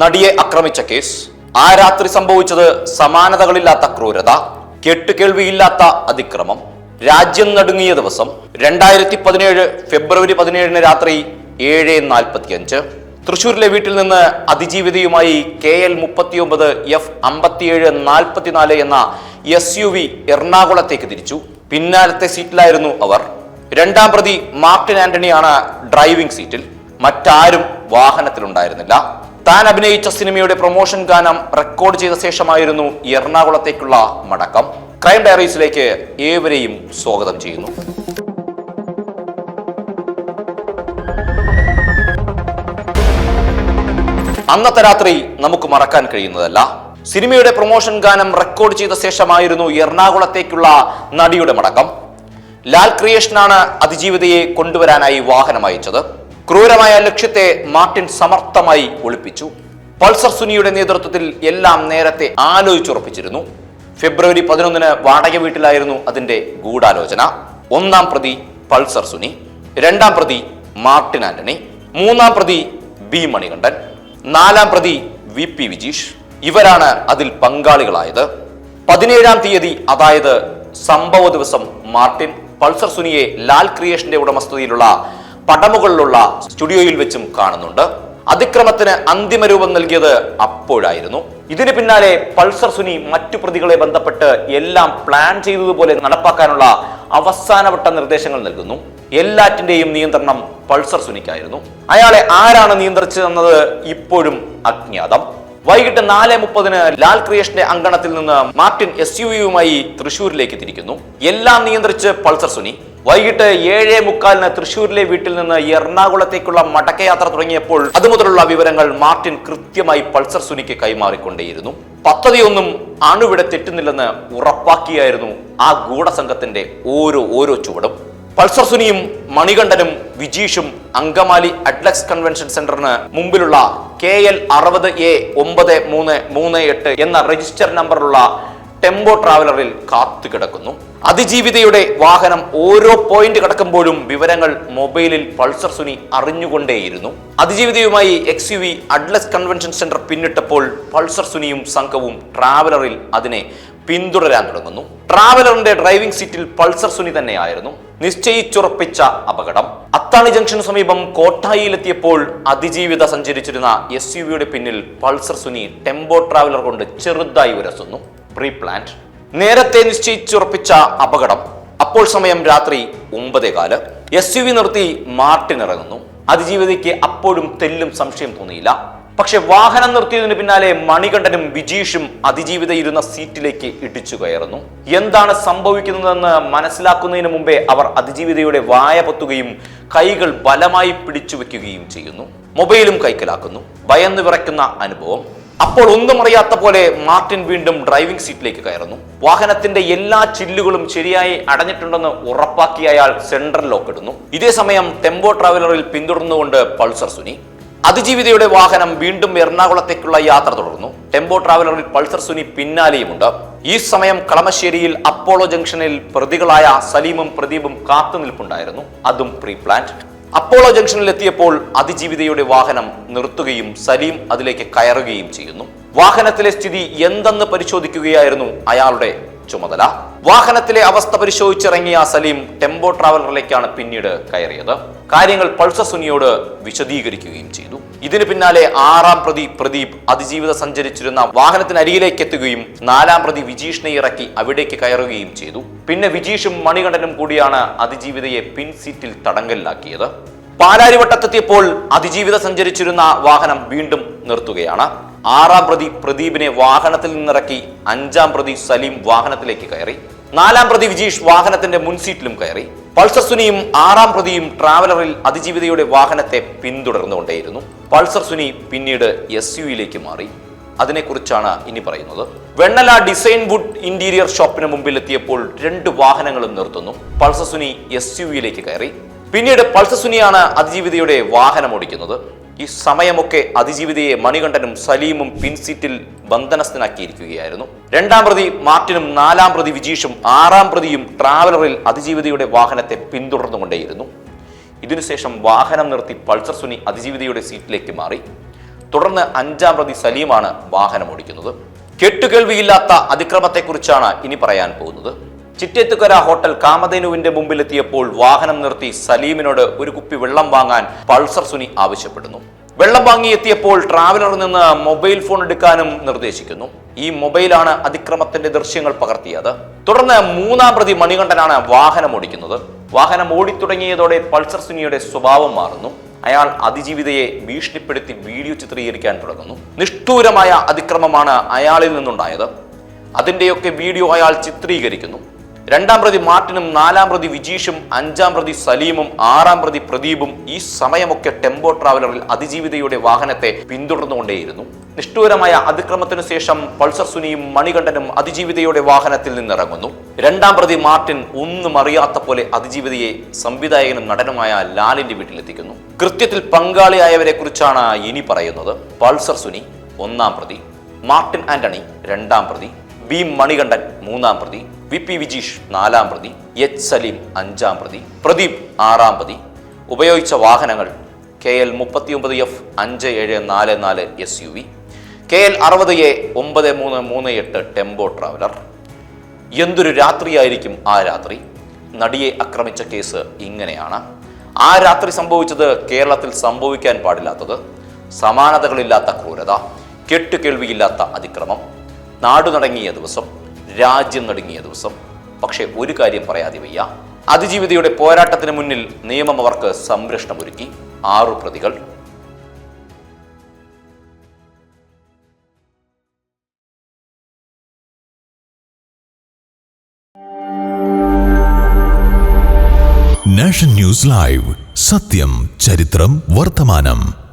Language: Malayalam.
നടിയെ ആക്രമിച്ച കേസ്. ആ രാത്രി സംഭവിച്ചത് സമാനതകളില്ലാത്ത ക്രൂരത കേട്ടുകേൾവിയില്ലാത്ത അതിക്രമം. രാജ്യം നടുങ്ങിയ ദിവസം രണ്ടായിരത്തി പതിനേഴ് ഫെബ്രുവരി പതിനേഴിന് രാത്രി ഏഴ് നാൽപ്പത്തിയഞ്ച്. തൃശൂരിലെ വീട്ടിൽ നിന്ന് അതിജീവിതയുമായി കെ എൽ മുപ്പത്തിയൊമ്പത് എഫ് അമ്പത്തിയേഴ് നാൽപ്പത്തിനാല് എന്ന എസ് യു വി എറണാകുളത്തേക്ക് തിരിച്ചു. പിന്നാലത്തെ സീറ്റിലായിരുന്നു അവർ. രണ്ടാം പ്രതി മാർട്ടിൻ ആന്റണിയാണ് ഡ്രൈവിംഗ് സീറ്റിൽ. മറ്റാരും വാഹനത്തിലുണ്ടായിരുന്നില്ല. താൻ അഭിനയിച്ച സിനിമയുടെ പ്രൊമോഷൻ ഗാനം റെക്കോർഡ് ചെയ്ത ശേഷമായിരുന്നു എറണാകുളത്തേക്കുള്ള മടക്കം. ക്രൈം ഡയറീസിലേക്ക് ഏവരെയും സ്വാഗതം ചെയ്യുന്നു. അന്നത്തെ രാത്രി നമുക്ക് മറക്കാൻ കഴിയുന്നതല്ല. സിനിമയുടെ പ്രൊമോഷൻ ഗാനം റെക്കോർഡ് ചെയ്ത ശേഷമായിരുന്നു എറണാകുളത്തേക്കുള്ള നടിയുടെ മടക്കം. ലാൽ ക്രിയേഷനാണ് അതിജീവിതയെ കൊണ്ടുവരാനായി വാഹനം അയച്ചത് ക്രൂരമായ ലക്ഷ്യത്തെ മാർട്ടിൻ സമർത്ഥമായി ഒളിപ്പിച്ചു. പൾസർ സുനിയുടെ നേതൃത്വത്തിൽ എല്ലാം നേരത്തെ ആലോചിച്ചുറപ്പിച്ചിരുന്നു. ഫെബ്രുവരി പതിനൊന്നിന് വാടക വീട്ടിലായിരുന്നു അതിന്റെ ഗൂഢാലോചന. ഒന്നാം പ്രതി പൾസർ സുനി രണ്ടാം പ്രതി മാർട്ടിൻ ആന്റണി മൂന്നാം പ്രതി ബി മണികണ്ഠൻ നാലാം പ്രതി വി പി വിജീഷ്. ഇവരാണ് അതിൽ പങ്കാളികളായത്. പതിനേഴാം തീയതി അതായത് സംഭവ ദിവസം മാർട്ടിൻ പൾസർ സുനിയെ ലാൽ ക്രിയേഷന്റെ ഉടമസ്ഥതയിലുള്ള പടമുകളിലുള്ള സ്റ്റുഡിയോയിൽ വെച്ചും കാണുന്നുണ്ട്. അതിക്രമത്തിന് അന്തിമ രൂപം നൽകിയത് അപ്പോഴായിരുന്നു. ഇതിന് പിന്നാലെ പൾസർ സുനി മറ്റു പ്രതികളെ ബന്ധപ്പെട്ട് എല്ലാം പ്ലാൻ ചെയ്തതുപോലെ നടപ്പാക്കാനുള്ള അവസാനവട്ട നിർദ്ദേശങ്ങൾ നൽകുന്നു. എല്ലാറ്റിന്റെയും നിയന്ത്രണം പൾസർ സുനിക്കായിരുന്നു. അയാളെ ആരാണ് നിയന്ത്രിച്ചതെന്നത് ഇപ്പോഴും അജ്ഞാതം. വൈകിട്ട് നാല് മുപ്പതിന് ലാൽ ക്രിയേഷന്റെ അങ്കണത്തിൽ നിന്ന് മാർട്ടിൻ എസ് യു വിയുമായി തൃശൂരിലേക്ക് തിരിക്കുന്നു. എല്ലാം നിയന്ത്രിച്ച് പൾസർ സുനി. വൈകിട്ട് ഏഴേ മുക്കാലിന് തൃശൂരിലെ വീട്ടിൽ നിന്ന് എറണാകുളത്തേക്കുള്ള മടക്കയാത്ര തുടങ്ങിയപ്പോൾ അതുമുതലുള്ള വിവരങ്ങൾ മാർട്ടിൻ കൃത്യമായി പൾസർ സുനിക്ക് കൈമാറിക്കൊണ്ടേയിരുന്നു. പദ്ധതിയൊന്നും അണുവിടെ തെറ്റുന്നില്ലെന്ന് ഉറപ്പാക്കിയായിരുന്നു ആ ഗൂഢസംഘത്തിന്റെ ഓരോ ഓരോ ചുവടും. പൾസർ സുനിയും മണികണ്ഠനും വിജീഷും അങ്കമാലി അഡ്ലക്സ് കൺവെൻഷൻ സെന്ററിന് മുമ്പിലുള്ള കെ എൽ അറുപത് എ ഒമ്പത് മൂന്ന് മൂന്ന് എട്ട് എന്ന രജിസ്റ്റർ നമ്പറുള്ള ടെമ്പോ ട്രാവലറിൽ കാത്തു കിടക്കുന്നു. അതിജീവിതയുടെ വാഹനം ഓരോ പോയിന്റ് കടക്കുമ്പോഴും വിവരങ്ങൾ മൊബൈലിൽ പൾസർ സുനി അറിഞ്ഞുകൊണ്ടേയിരുന്നു. അതിജീവിതയുമായി X U V Adlux convention centre പിന്നിട്ടപ്പോൾ Pulsar സുനിയും സംഘവും ട്രാവലറിൽ അതിനെ പിന്തുടരാൻ തുടങ്ങുന്നു. ട്രാവലറിന്റെ ഡ്രൈവിംഗ് സീറ്റിൽ പൾസർ സുനി തന്നെയായിരുന്നു. നിശ്ചയിച്ചുറപ്പിച്ച അപകടം. അത്താണി ജംഗ്ഷന് സമീപം കോട്ടായിയിലെത്തിയപ്പോൾ അതിജീവിത സഞ്ചരിച്ചിരുന്ന എസ് യു വിയുടെ പിന്നിൽ പൾസർ സുനി ടെമ്പോ ട്രാവലർ കൊണ്ട് ചെറുതായി ഉരസുന്നു. പ്രീ പ്ലാന്റ് നേരത്തെ നിശ്ചയിച്ചുറപ്പിച്ച അപകടം. അപ്പോൾ സമയം രാത്രി ഒമ്പതേ കാൽ എസ് യു വി നിർത്തി മാർട്ടിൻ ഇറങ്ങുന്നു. അതിജീവിതയ്ക്ക് അപ്പോഴും തെല്ലും സംശയം തോന്നിയില്ല. പക്ഷെ വാഹനം നിർത്തിയതിന് പിന്നാലെ മണികണ്ഠനും വിജീഷും അതിജീവിത ഇരുന്ന സീറ്റിലേക്ക് ഇടിച്ചു കയറുന്നു. എന്താണ് സംഭവിക്കുന്നതെന്ന് മനസ്സിലാക്കുന്നതിന് മുമ്പേ അവർ അതിജീവിതയുടെ വായ പൊത്തുകയും കൈകൾ ബലമായി പിടിച്ചു വെക്കുകയും ചെയ്യുന്നു. മൊബൈലും കൈക്കലാക്കുന്നു. ഭയന്ന് വിറയ്ക്കുന്ന അനുഭവം. അപ്പോൾ ഒന്നും അറിയാത്ത പോലെ മാർട്ടിൻ വീണ്ടും ഡ്രൈവിംഗ് സീറ്റിലേക്ക് കയറുന്നു. വാഹനത്തിന്റെ എല്ലാ ചില്ലുകളും ശരിയായി അടഞ്ഞിട്ടുണ്ടെന്ന് ഉറപ്പാക്കി അയാൾ സെൻട്രൽ ലോക്ക് ഇടുന്നു. ഇതേ സമയം ടെമ്പോ ട്രാവലറിൽ പിന്തുടർന്നുകൊണ്ട് പൾസർ സുനി അതിജീവിതയുടെ വാഹനം വീണ്ടും എറണാകുളത്തേക്കുള്ള യാത്ര തുടർന്നു. ടെമ്പോ ട്രാവലറിൽ പൾസർ സുനി പിന്നാലെയുമുണ്ട്. ഈ സമയം കളമശ്ശേരിയിൽ അപ്പോളോ ജംഗ്ഷനിൽ പ്രതികളായ സലീമും പ്രദീപും കാത്തുനിൽപ്പുണ്ടായിരുന്നു. അതും പ്രീ പ്ലാന്റ് അപ്പോളോ ജംഗ്ഷനിൽ എത്തിയപ്പോൾ അതിജീവിതയുടെ വാഹനം നിർത്തുകയും സലീം അതിലേക്ക് കയറുകയും ചെയ്യുന്നു. വാഹനത്തിലെ സ്ഥിതി എന്തെന്ന് പരിശോധിക്കുകയായിരുന്നു അയാളുടെ ചുമതല. വാഹനത്തിലെ അവസ്ഥ പരിശോധിച്ചിറങ്ങിയ സലീം ടെമ്പോ ട്രാവലറിലേക്കാണ് പിന്നീട് കയറിയത്. കാര്യങ്ങൾ പൾസ സുനിയോട് വിശദീകരിക്കുകയും ചെയ്തു. ഇതിന് പിന്നാലെ ആറാം പ്രതി പ്രദീപ് അതിജീവിത സഞ്ചരിച്ചിരുന്ന വാഹനത്തിനരികിലേക്ക് എത്തുകയും നാലാം പ്രതി വിജീഷിനെ ഇറക്കി അവിടേക്ക് കയറുകയും ചെയ്തു. പിന്നെ വിജീഷും മണികണ്ഠനും കൂടിയാണ് അതിജീവിതയെ പിൻസീറ്റിൽ തടങ്കലിലാക്കിയത്. പാലാരിവട്ടത്തെത്തിയപ്പോൾ അതിജീവിത സഞ്ചരിച്ചിരുന്ന വാഹനം വീണ്ടും നിർത്തുകയാണ്. ആറാം പ്രതി പ്രദീപിനെ വാഹനത്തിൽ നിന്നിറക്കി അഞ്ചാം പ്രതി സലീം വാഹനത്തിലേക്ക് കയറി നാലാം പ്രതി വിജീഷ് വാഹനത്തിന്റെ മുൻസീറ്റിലും കയറി പൾസർ സുനിയും ആറാം പ്രതിയും ട്രാവലറിൽ അതിജീവിതയുടെ വാഹനത്തെ പിന്തുടർന്നുകൊണ്ടേയിരുന്നു. പൾസർ സുനി പിന്നീട് എസ് യു യുയിലേക്ക് മാറി. അതിനെക്കുറിച്ചാണ് ഇനി പറയുന്നത്. വെണ്ണല ഡിസൈൻ വുഡ് ഇന്റീരിയർ ഷോപ്പിന് മുമ്പിൽ എത്തിയപ്പോൾ രണ്ട് വാഹനങ്ങളും നിർത്തുന്നു. പൾസർ സുനി എസ് യുയിലേക്ക് കയറി. പിന്നീട് പൾസർ സുനിയാണ് അതിജീവിതയുടെ വാഹനം ഓടിക്കുന്നത്. ഈ സമയമൊക്കെ അതിജീവിതയെ മണികണ്ഠനും സലീമും പിൻസീറ്റിൽ ബന്ധനസ്ഥനാക്കിയിരിക്കുകയായിരുന്നു രണ്ടാം പ്രതി മാർട്ടിനും നാലാം പ്രതി വിജീഷും ആറാം പ്രതിയും ട്രാവലറിൽ അതിജീവിതയുടെ വാഹനത്തെ പിന്തുടർന്നുകൊണ്ടേയിരുന്നു. ഇതിനുശേഷം വാഹനം നിർത്തി പൾസർ സുനി അതിജീവിതയുടെ സീറ്റിലേക്ക് മാറി. തുടർന്ന് അഞ്ചാം പ്രതി സലീമാണ് വാഹനം ഓടിക്കുന്നത് കെട്ടുകേൾവിയില്ലാത്ത അതിക്രമത്തെക്കുറിച്ചാണ് ഇനി പറയാൻ പോകുന്നത്. ചിറ്റേത്തുകര ഹോട്ടൽ കാമധേനുവിന്റെ മുമ്പിലെത്തിയപ്പോൾ വാഹനം നിർത്തി സലീമിനോട് ഒരു കുപ്പി വെള്ളം വാങ്ങാൻ പൾസർ സുനി ആവശ്യപ്പെടുന്നു. വെള്ളം വാങ്ങി എത്തിയപ്പോൾ ട്രാവലറിൽ നിന്ന് മൊബൈൽ ഫോൺ എടുക്കാനും നിർദ്ദേശിക്കുന്നു. ഈ മൊബൈലാണ് അതിക്രമത്തിന്റെ ദൃശ്യങ്ങൾ പകർത്തിയത്. തുടർന്ന് മൂന്നാം പ്രതി മണികണ്ഠനാണ് വാഹനം ഓടിക്കുന്നത്. വാഹനം ഓടിത്തുടങ്ങിയതോടെ പൾസർ സുനിയുടെ സ്വഭാവം മാറുന്നു. അയാൾ അതിജീവിതയെ ഭീഷണിപ്പെടുത്തി വീഡിയോ ചിത്രീകരിക്കാൻ തുടങ്ങുന്നു. നിഷ്ഠൂരമായ അതിക്രമമാണ് അയാളിൽ നിന്നുണ്ടായത്. അതിന്റെയൊക്കെ വീഡിയോ അയാൾ ചിത്രീകരിക്കുന്നു. രണ്ടാം പ്രതി മാർട്ടിനും നാലാം പ്രതി വിജീഷും അഞ്ചാം പ്രതി സലീമും ആറാം പ്രതി പ്രദീപും ഈ സമയമൊക്കെ ടെമ്പോ ട്രാവലറിൽ അതിജീവിതയുടെ വാഹനത്തെ പിന്തുടർന്നുകൊണ്ടേയിരുന്നു. നിഷ്ഠൂരമായ അതിക്രമത്തിനു ശേഷം പൾസർ സുനിയും മണികണ്ഠനും അതിജീവിതയുടെ വാഹനത്തിൽ നിന്നിറങ്ങുന്നു. രണ്ടാം പ്രതി മാർട്ടിൻ ഒന്നും അറിയാത്ത പോലെ അതിജീവിതയെ സംവിധായകനും നടനുമായ ലാലിന്റെ വീട്ടിലെത്തിക്കുന്നു. കൃത്യത്തിൽ പങ്കാളിയായവരെ കുറിച്ചാണ് ഇനി പറയുന്നത്. പൾസർ സുനി ഒന്നാം പ്രതി മാർട്ടിൻ ആന്റണി രണ്ടാം പ്രതി ബി മണികണ്ഠൻ മൂന്നാം പ്രതി വി പി വിജീഷ് നാലാം പ്രതി എച്ച് സലീം അഞ്ചാം പ്രതി പ്രദീപ് ആറാം പ്രതി. ഉപയോഗിച്ച വാഹനങ്ങൾ കെ എൽ മുപ്പത്തിയൊമ്പത് എഫ് അഞ്ച് ഏഴ് നാല് നാല് S U V K L അറുപത് എ ഒമ്പത് മൂന്ന് മൂന്ന് എട്ട് ടെമ്പോ ട്രാവലർ. എന്തൊരു രാത്രിയായിരിക്കും ആ രാത്രി? നടിയെ ആക്രമിച്ച കേസ് ഇങ്ങനെയാണ്. ആ രാത്രി സംഭവിച്ചത് കേരളത്തിൽ സംഭവിക്കാൻ പാടില്ലാത്തത് സമാനതകളില്ലാത്ത ക്രൂരത കെട്ടുകേൾവിയില്ലാത്ത അതിക്രമം നാടുനടങ്ങിയ ദിവസം രാജ്യം നടുങ്ങിയ ദിവസം. പക്ഷേ ഒരു കാര്യം പറയാതെ വയ്യ. അതിജീവിതയുടെ പോരാട്ടത്തിന് മുന്നിൽ നിയമം അവർക്ക് സംരക്ഷണമൊരുക്കി. ആറു പ്രതികൾ. Nation news live. സത്യം ചരിത്രം വർത്തമാനം.